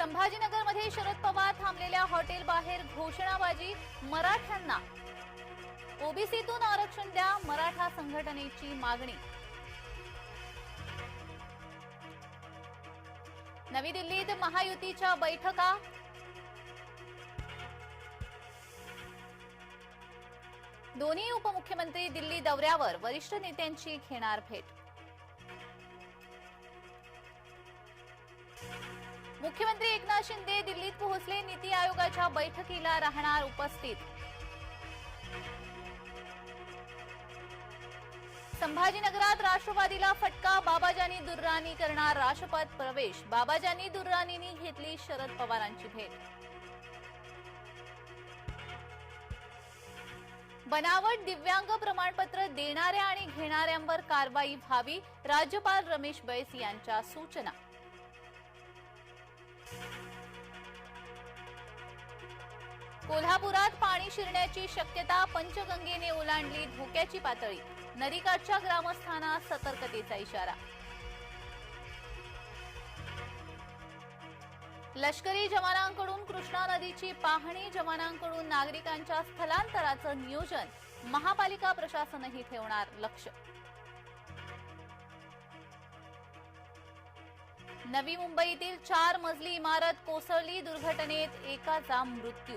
संभाजीनगरमध्ये शरद पवार थांबलेल्या हॉटेल बाहेर घोषणाबाजी मराठ्यांना. ओबीसीतून आरक्षण द्या मराठा संघटनेची मागणी. नवी दिल्लीत महायुतीच्या बैठका. दोन्ही उपमुख्यमंत्री दिल्ली दौऱ्यावर वरिष्ठ नेत्यांची घेणार भेट. मुख्यमंत्री एकनाथ शिंदे दिल्लीत पोहोचले. नीती आयोगाच्या बैठकीला राहणार उपस्थित. संभाजीनगरात राष्ट्रवादीला फटका बाबाजानी दुर्राणी करणार राष्ट्रपत प्रवेश. बाबाजानी दुर्राणींनी घेतली शरद पवारांची भेट. बनावट दिव्यांग प्रमाणपत्र देणाऱ्या आणि घेणाऱ्यांवर कारवाई व्हावी राज्यपाल रमेश बैस यांच्या सूचना. कोल्हापुरात पाणी शिरण्याची शक्यता पंचगंगेने ओलांडली धोक्याची पातळी. नदीकाठच्या ग्रामस्थांना सतर्कतेचा इशारा. लष्करी जवानांकडून कृष्णा नदीची पाहणी जवानांकडून नागरिकांच्या स्थलांतराचं नियोजन महापालिका प्रशासनही ठेवणार लक्ष. नवी मुंबईतील चार मजली इमारत कोसळली दुर्घटनेत एकाचा मृत्यू